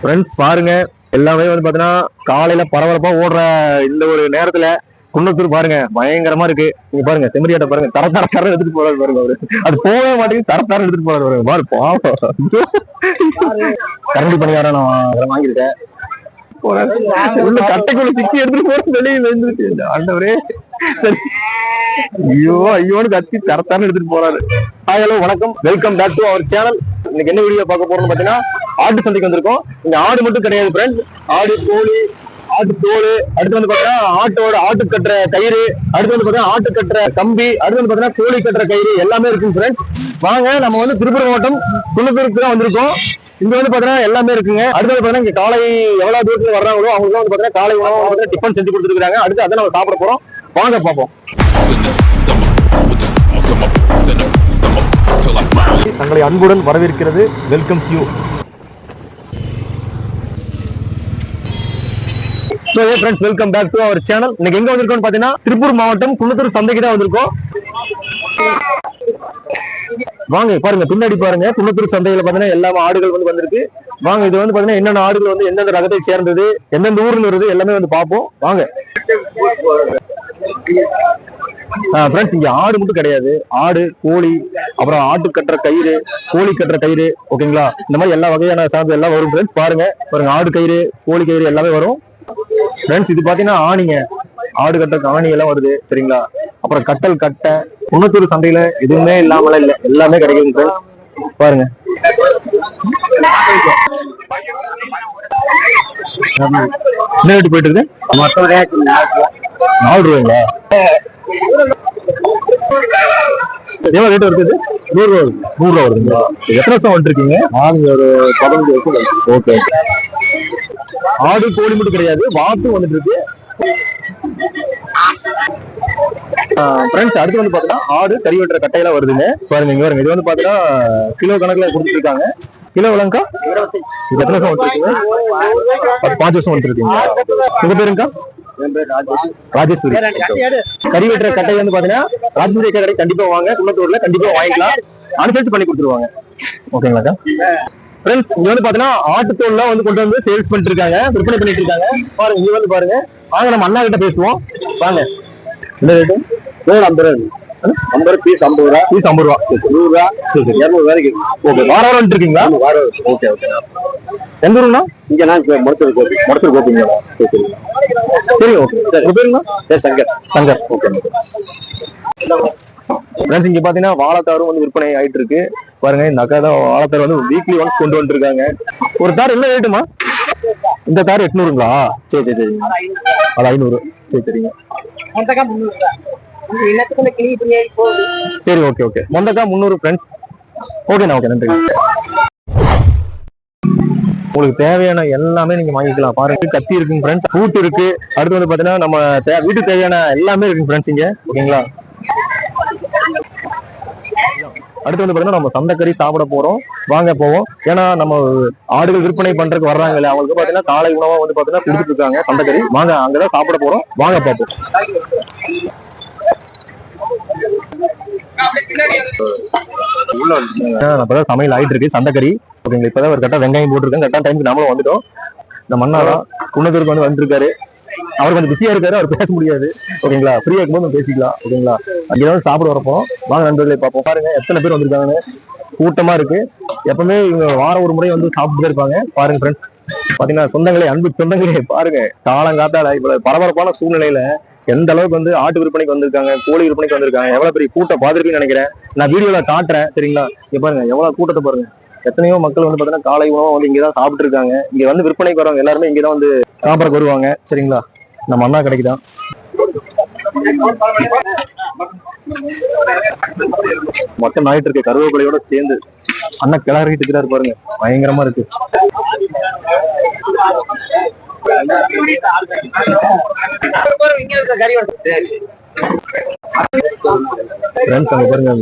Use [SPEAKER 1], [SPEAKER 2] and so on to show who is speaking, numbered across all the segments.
[SPEAKER 1] Friends பாருங்க. எல்லாமே வந்து பாத்தீங்கன்னா காலையில பரபரப்பா ஓடுற இந்த ஒரு நேரத்துல குன்னத்தூர் பாருங்க. பயங்கரமா இருக்கு. நீங்க பாருங்க செம்மறியாட்ட பாருங்க. தர தர தர எடுத்துட்டு போறாரு பாருங்க அவரு. அது போகவே மாட்டேங்குது. தர தர எடுத்துட்டு போறாரு பாருங்க பாரு பாவம். கரண்டி பணியாரம் நான் வாங்கியிருக்கேன். போறாரு. உள்ள கட்டைக்குள்ள சிக்கி எடுத்துட்டு போற வெளியே விழுந்துருச்சு ஆண்டவரே. சரி. ஐயோ ஐயோன்னு கத்தி தரத்தான எடுத்துட்டு போறாரு. ஹாய் ஹலோ வணக்கம். Welcome back to our channel இன்னைக்கு என்ன வீடியோ பார்க்க போறோம்னு பாத்தீங்கன்னா ஆட்டு சந்தைக்கு வந்திருக்கோம். இங்க ஆடு மட்டும் கிடையாது ஃப்ரெண்ட்ஸ் ஆடு கோழி ஆட்டு தோல். அடுத்து வந்து பாத்தீங்கன்னா ஆட்டோட ஆட்டு கட்டுற கயிறு. அடுத்து வந்து பாத்தீங்கன்னா ஆட்டு கட்டுற கம்பி. அடுத்து வந்து பாத்தீங்கன்னா கோழி கட்டுற கயிறு. எல்லாமே இருக்கு ஃப்ரெண்ட்ஸ் வாங்க நம்ம வந்து திருப்பூர் மாவட்டம் குன்னத்தூருக்கு தான் வந்திருக்கோம். இங்க வந்து பாத்தீங்கன்னா எல்லாமே இருக்குங்க. அடுத்து பாத்தீங்கன்னா இங்க காலை எவ்வளவு தூரத்துல வர்றாங்களோ அவங்களுக்கு வந்து பாத்தீங்கன்னா காலை உணவு வந்து டிஃபன் செஞ்சு கொடுத்துருக்காங்க அடுத்து அதை நம்ம சாப்பிட போறோம். வாங்க பார்ப்போம். தங்களை அன்புடன் வரவேற்கிறது. Welcome you so friends welcome back to our channel இன்னைக்கு எங்க வந்திருக்கோம்னு பாத்தீங்கன்னா திருப்பூர் மாவட்டம் குன்னத்தூர் சந்தைக்கு தான் வந்திருக்கோம். வாங்க பாருங்க பின்னாடி பாருங்க. குன்னத்தூர் சந்தையில பாத்தீங்கன்னா எல்லா ஆடுகள் வந்து வந்திருக்கு. வாங்க இது வந்து பாத்தீங்கன்னா என்னென்ன ஆடுகள் வந்து எந்தெந்த ரகத்தை சேர்ந்தது எந்தெந்த ஊர்ல வருது எல்லாமே வந்து பார்ப்போம். வாங்க. ஃப்ரெண்ட்ஸ் இங்க ஆடு மட்டும் கிடையாது. ஆடு கோழி அப்புறம் ஆட்டு கட்டுற கயிறு கோழி கட்டுற கயிறு ஓகேங்களா? இந்த மாதிரி எல்லா வகையான சார்ந்து எல்லாம் வரும் ஃப்ரெண்ட்ஸ் பாருங்க. பாருங்க ஆடு கயிறு கோழி கயிறு எல்லாமே வரும். ஃப்ரெண்ட்ஸ் இது பாத்தீங்கன்னா ஆணிங்க. ஆடு கட்ட ஆணி எல்லாம் வருது சரிங்களா? அப்புறம் கட்டல் கட்டை குன்னத்தூர் சந்தையில எதுவுமே இல்லாமலாம் இல்ல. எல்லாமே கிடைக்குது. பாருங்க. என்ன ரேட்டு போயிட்டு இருக்கு
[SPEAKER 2] மொத்தம்
[SPEAKER 1] நாலு ரூபாய்ங்களா? எவ்வளவு ரேட் வருது நூறு ரூபா வருது. நூறு ரூபா வருதுங்களா? எத்தனை வருஷம் வந்துருக்கீங்க நாங்க ஒரு பதினஞ்சு வருஷம் ஓகே ஆடு கோழி மட்டும் கிடையாது வாத்து வந்துட்டு இருக்கு. ஃப்ரெண்ட்ஸ் அடுத்து வந்து பாத்தீங்கன்னா ஆடு கறி வெட்டுற கட்டையெல்லாம் வருதுங்க. பாருங்க இங்க வருங்க. இது வந்து பாத்தீங்கன்னா கிலோ கணக்குல கொடுத்துருக்காங்க. கிலோ விலங்கா இது எத்தனை வருஷம் வந்துருக்கீங்க? அது பாஞ்சு வருஷம் வந்துருக்கீங்க. உங்க பேருங்கா? ராஜேஸ்வரி. கறி வெட்டுற கட்டை வந்து பாத்தீங்கன்னா ராஜேஸ்வரி கடை கண்டிப்பா வாங்க. குன்னத்தூர்ல கண்டிப்பா வாங்கிக்கலாம். அனுசரிச்சு பண்ணி கொடுத்துருவாங்க. ஓகேங்களாக்கா? ஃப்ரெண்ட்ஸ் இங்க வந்து பாத்தீங்கன்னா ஆட்டுத்தோல்லாம் வந்து கொண்டு வந்து சேல்ஸ் பண்ணிட்டு இருக்காங்க விற்பனை பண்ணிட்டு இருக்காங்க பாருங்க இங்க வந்து பாருங்க. வாங்க நம்ம அண்ணா கிட்ட பேசுவோம். வாங்க. என்ன ரேட்டு
[SPEAKER 2] நூறு ஐம்பது ரூபா. ஐம்பது ரூபா பீஸ் ஐம்பது ரூபா.
[SPEAKER 1] பீஸ் ஐம்பது ரூபா.
[SPEAKER 2] நூறு ரூபா. இரநூறு வரைக்கும்
[SPEAKER 1] ஓகே வார வாரம் இருக்கீங்களா ஓகே ஓகே எந்த ஊருங்கண்ணா?
[SPEAKER 2] இங்க நான் முடிச்சது கோபி.
[SPEAKER 1] மடத்தூர் கோப்பிங்களா சரி ஓகே சரி உங்க பேருங்கண்ணா?
[SPEAKER 2] பேர் சங்கர்.
[SPEAKER 1] சங்கர். ஓகே ஃப்ரெண்ட்ஸ் இங்க பாத்தீங்கன்னா வாழைத்தாரும் வந்து விற்பனை ஆயிட்டு இருக்கு பாருங்க இந்த அக்கா தான் வாழைத்தார் வந்து வீக்லி ஒன்ஸ் கொண்டு வந்துருக்காங்க. ஒரு தார் என்ன ரேட்டுமா இந்த தார் எட்நூறுங்களா? சரி சரி சரி. அது ஐநூறு. சரி சரிங்க. சரி ஓகே ஓகே மொந்தக்கா முந்நூறு ஃப்ரெண்ட்ஸ் ஓகேண்ணா ஓகே நன்றி உங்களுக்கு தேவையான எல்லாமே நீங்க வாங்கிக்கலாம். பாருங்க கத்தி இருக்குங்க ஃப்ரெண்ட்ஸ் பூட்டு இருக்கு. அடுத்து வந்து பாத்தீங்கன்னா நம்ம வீட்டுக்கு தேவையான எல்லாமே இருக்குங்க ஃப்ரெண்ட்ஸ் இங்க. ஓகேங்களா அடுத்து வந்து பாத்தீங்கன்னா நம்ம சந்தைக்கறி சாப்பிட போறோம். வாங்க போவோம். ஏன்னா நம்ம ஆடுகள் விற்பனை பண்றதுக்கு வர்றாங்க இல்லையா? அவங்களுக்கு பாத்தீங்கன்னா காலை உணவா வந்து பாத்தீங்கன்னா கொடுத்துட்டு இருக்காங்க சந்தைக்கறி. வாங்க அங்கதான் சாப்பிட போறோம். வாங்க பார்ப்போம் ஆஹ் சமையல் ஆயிட்டு இருக்கு. சந்தைக்கறி. ஓகேங்களா? இப்பதான் ஒரு கரெக்டா வெங்காயம் போட்டிருக்கேன். கரெக்டான டைமுக்கு நம்மளும் வந்துட்டோம். இந்த மண்ணாரா குன்னத்தூருக்கு வந்து வந்திருக்காரு. அவர் கொஞ்சம் பிஸியா இருக்காரு அவர் பேச முடியாது. ஓகேங்களா? ஃப்ரீயா இருக்கும்போது நம்ம பேசிக்கலாம் ஓகேங்களா? அங்கே சாப்பிட வரப்போம் வாங்க நண்பர்களே பார்ப்போம். பாருங்க எத்தனை பேர் வந்திருக்காங்கன்னு. கூட்டமா இருக்கு. எப்பவுமே இவங்க வாரம் ஒரு முறை வந்து சாப்பிட்டு இருப்பாங்க. பாருங்க ஃப்ரெண்ட்ஸ் பாத்தீங்கன்னா சொந்தங்களே அன்பு சொந்தங்களே பாருங்க. காலங்காத்தால இப்ப பரபரப்பான சூழ்நிலையில எந்த அளவுக்கு வந்து ஆட்டு விற்பனைக்கு வந்திருக்காங்க கோழி விற்பனைக்கு வந்திருக்காங்க எவ்வளவு பெரிய கூட்டம் பார்த்திருப்பீங்கன்னு நினைக்கிறேன். நான் வீடியோல காட்டுறேன் சரிங்களா? இங்க பாருங்க எவ்வளவு கூட்டத்தை பாருங்க. எத்தனையோ மக்கள் வந்து பாத்தீங்கன்னா காலை உணவு வந்து இங்கதான் சாப்பிட்டு இருக்காங்க. இங்க வந்து விற்பனைக்கு வரவங்க எல்லாருமே இங்கதான் வந்து சாப்பிடறதுக்கு வருவாங்க சரிங்களா? நம்ம அண்ணா கடைக்கு தான். மொத்தம் நாயிட்டு இருக்க. கருவேப்பிலையோட சேர்ந்து அண்ணா கிளறிட்டு இருக்கிறாரு பாருங்க. பயங்கரமா இருக்கு. ஃப்ரெண்ட்ஸ் அங்க பாருங்க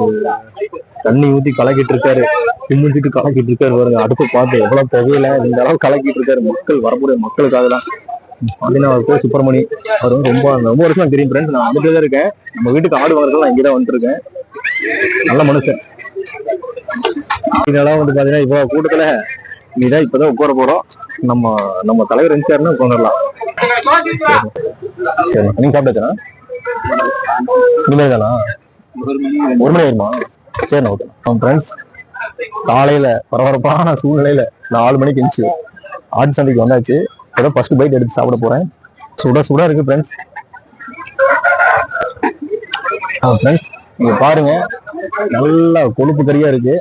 [SPEAKER 1] தண்ணி ஊத்தி கலக்கிட்டு இருக்காரு. குமிஞ்சிட்டு கலக்கிட்டு இருக்காரு பாருங்க. அடுப்பு பார்த்து எவ்வளவு புகையில இந்த அளவு கலக்கிட்டு இருக்காரு. மக்கள் வரக்கூடிய மக்களுக்காக தான். அப்படின்னா அவர் பேர் சுப்பிரமணி அவர் வந்து ரொம்ப ரொம்ப வருஷம் எனக்கு தெரியும் ஃப்ரெண்ட்ஸ் நான் வந்துட்டு தான் இருக்கேன். நம்ம வீட்டுக்கு ஆடு வாங்குறதுக்கு நான் இங்கே தான் வந்துருக்கேன். நல்ல மனுஷன். இதெல்லாம் வந்து பாத்தீங்கன்னா இப்போ கூட்டத்துல நீதான் இப்பதான் உட்கார போறோம். நம்ம நம்ம தலைவர் இருந்துச்சாருன்னு உட்காந்துடலாம் சரி. நீங்க சாப்பிட்டாச்சுனா இனிமேல் தானா ஒரு மணி ஆயிருமா? சரி ஓகே. ஃப்ரெண்ட்ஸ் காலையில பரபரப்பான சூழ்நிலையில நாலு மணிக்கு இருந்துச்சு ஆட்டு சந்தைக்கு வந்தாச்சு. இப்போ ஃபர்ஸ்ட் பைட் எடுத்து சாப்பிட போறேன். சுட சுட இருக்கு ஃப்ரெண்ட்ஸ் ஆ ஃப்ரெண்ட்ஸ் நீங்கள் பாருங்க. நல்லா கொழுப்பு கறியா இருக்கு.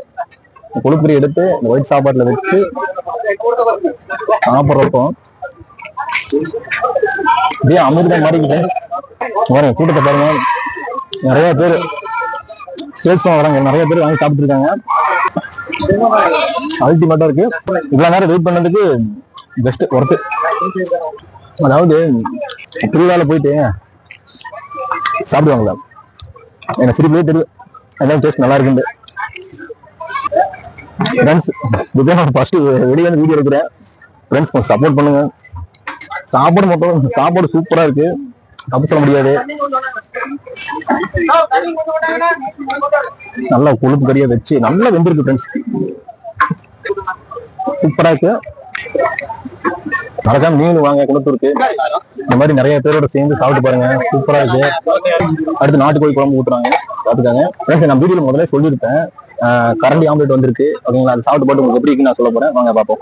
[SPEAKER 1] கொழுப்பு கறி எடுத்து இந்த ஒயிட் சாப்பாட்டில் வச்சு சாப்பிட்றப்போ அப்படியே அமிர்தம் மாதிரி இருக்கு பாருங்க கூட்டத்தை பாருங்க. நிறைய பேர் சேல்ஸ் வராங்க. நிறைய பேர் வாங்கி சாப்பிட்டுருக்காங்க அல்டிமேட்டா இருக்கு. இவ்வளவு நேரம் வெயிட் பண்ணதுக்கு பெஸ்ட் ஒர்த்து அதாவது திருவிழால போயிட்டு சாப்பிடுவாங்களா? எனக்கு சிரிப்பே தெரியும் அதான் டேஸ்ட் நல்லா இருக்குண்டு ஃப்ரெண்ட்ஸ் இதுதான் ஃபர்ஸ்ட் வெளியே வந்து வீடியோ எடுக்கிறேன். ஃப்ரெண்ட்ஸ் கொஞ்சம் சப்போர்ட் பண்ணுங்க. சாப்பாடு மட்டும் சாப்பாடு சூப்பரா இருக்கு. தப்பு சொல்ல முடியாது. நல்லா கொழுப்பு கறியா வச்சு நல்லா வெந்திருக்கு ஃப்ரெண்ட்ஸ் சூப்பரா இருக்கு. மறக்காம நீங்களும் வாங்க குளத்தூருக்கு இந்த மாதிரி நிறைய பேரோட சேர்ந்து சாப்பிட்டு பாருங்க. சூப்பரா இருக்கு. அடுத்து நாட்டுக்கோழி குழம்பு ஊத்துறாங்க. பாத்துக்காங்க ஃப்ரெண்ட்ஸ் நான் வீடியோல முதல்ல சொல்லியிருப்பேன். கரண்டி ஆம்லெட் வந்திருக்கு. ஓகேங்களா? அது சாப்பிட்டு போட்டு உங்களுக்கு எப்படி இருக்குன்னு நான் சொல்ல போறேன். வாங்க பார்ப்போம்.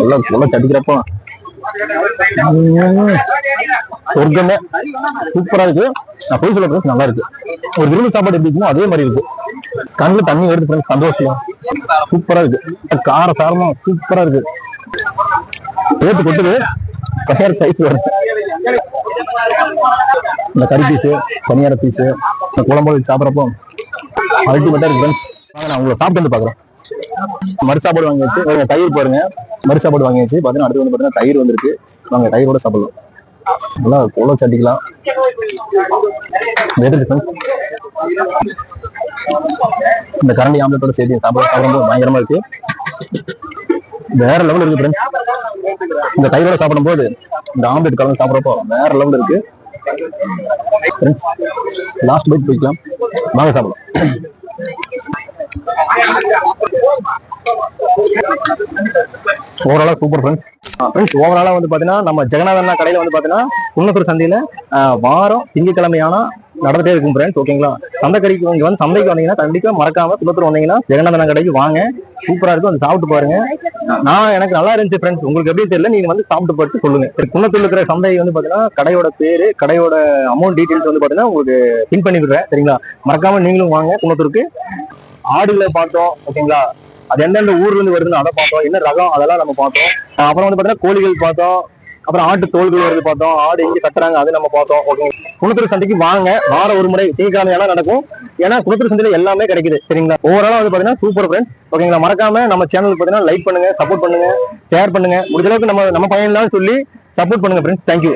[SPEAKER 1] நல்லா நல்லா சட்டிக்கிறப்போ. சொர்க்கமே. சூப்பரா இருக்கு. நான் போய் சொல்ல நல்லா இருக்கு. ஒரு விரும்பி சாப்பாடு எப்படி இருக்குமோ அதே மாதிரி இருக்கு. கண்ணுல தண்ணி எடுத்து சந்தோஷம். சூப்பரா இருக்கு. கார சாரமா சூப்பரா இருக்கு. ரேட்டு கொட்டுது. கயர் சைஸ் வருது இந்த கறி பீஸு பனியார பீஸு இந்த குழம்பு வச்சு சாப்பிட்றப்போ அல்டிமேட்டா இருக்கு நான் உங்களை சாப்பிட்டு வந்து பார்க்குறேன் மறு சாப்பாடு வாங்கி வச்சு தயிர் பாருங்க. மறு சாப்பாடு வாங்கி வச்சு பார்த்தீங்கன்னா அடுத்து வந்து பார்த்தீங்கன்னா தயிர் வந்திருக்கு. நாங்கள் தயிரோட சாப்பிடலாம். நல்லா கோல சட்டிக்கலாம் இந்த கரண்டி ஆம்லெட்டோட சேர்த்து சாப்பிட சாப்பிடும்போது பயங்கரமா இருக்கு. வேற லெவல் இருக்கு ஃப்ரெண்ட்ஸ் இந்த கையோட சாப்பிடும்போது இந்த ஆம்லெட் கலந்து சாப்பிட்றப்போ வேற லெவல் இருக்கு. ஃப்ரெண்ட்ஸ் லாஸ்ட் பைட் போய்க்கலாம். வாங்க சாப்பிடலாம். ஓவராலாக சூப்பர் ஃப்ரெண்ட்ஸ் ஃப்ரெண்ட்ஸ் ஓவராலாக வந்து பார்த்தீங்கன்னா நம்ம ஜெகநாதண்ணா கடையில் வந்து பார்த்தீங்கன்னா குன்னத்தூர் சந்தையில் வாரம் திங்கக்கிழமையான ஆனா நடந்துட்டே இருக்கும் ஃப்ரெண்ட்ஸ் ஓகேங்களா சந்தைக்கடைக்கு இங்க வந்து சந்தைக்கு வந்தீங்கன்னா கண்டிப்பாக மறக்காம குன்னத்தூர் வந்தீங்கன்னா ஜெகநாதண்ணா கடைக்கு வாங்க. சூப்பராக இருக்கும் வந்து சாப்பிட்டு பாருங்க. நான் எனக்கு நல்லா இருந்துச்சு ஃப்ரெண்ட்ஸ் உங்களுக்கு எப்படி தெரியல நீங்கள் வந்து சாப்பிட்டு பார்த்து சொல்லுங்க. சரி, குன்னத்தூர் இருக்கிற சந்தை வந்து பார்த்தீங்கன்னா கடையோட பேர் கடையோட அமௌண்ட் டீட்டெயில்ஸ் வந்து பார்த்தீங்கன்னா உங்களுக்கு பின் பண்ணி விடுறேன் சரிங்களா? மறக்காம நீங்களும் வாங்க குன்னத்தூருக்கு. ஆடுகளை பார்த்தோம் ஓகேங்களா? அது எந்தெந்த ஊர்ல இருந்து வருதுன்னு அதை பார்த்தோம். என்ன ரகம் அதெல்லாம் நம்ம பார்த்தோம். அப்புறம் வந்து பாத்தீங்கன்னா கோழிகள் பார்த்தோம். அப்புறம் ஆட்டு தோல்கள் வருது பார்த்தோம். ஆடு எங்க கட்டுறாங்க அது நம்ம பார்த்தோம் ஓகே குணத்தூர் சந்தைக்கு வாங்க. வாரம் ஒரு முறை திங்கக்கிழமையெல்லாம் நடக்கும். ஏன்னா குணத்தூர் சந்தையில எல்லாமே கிடைக்குது சரிங்களா? ஓவராலா வந்து பாத்தீங்கன்னா சூப்பர் ஃப்ரெண்ட்ஸ் ஓகேங்களா? மறக்காம நம்ம சேனலுக்கு பாத்தீங்கன்னா லைக் பண்ணுங்க சப்போர்ட் பண்ணுங்க ஷேர் பண்ணுங்க. முடிஞ்ச அளவுக்கு நம்ம நம்ம பையன்லாம் சொல்லி சப்போர்ட் பண்ணுங்க ஃப்ரெண்ட்ஸ் தேங்க்யூ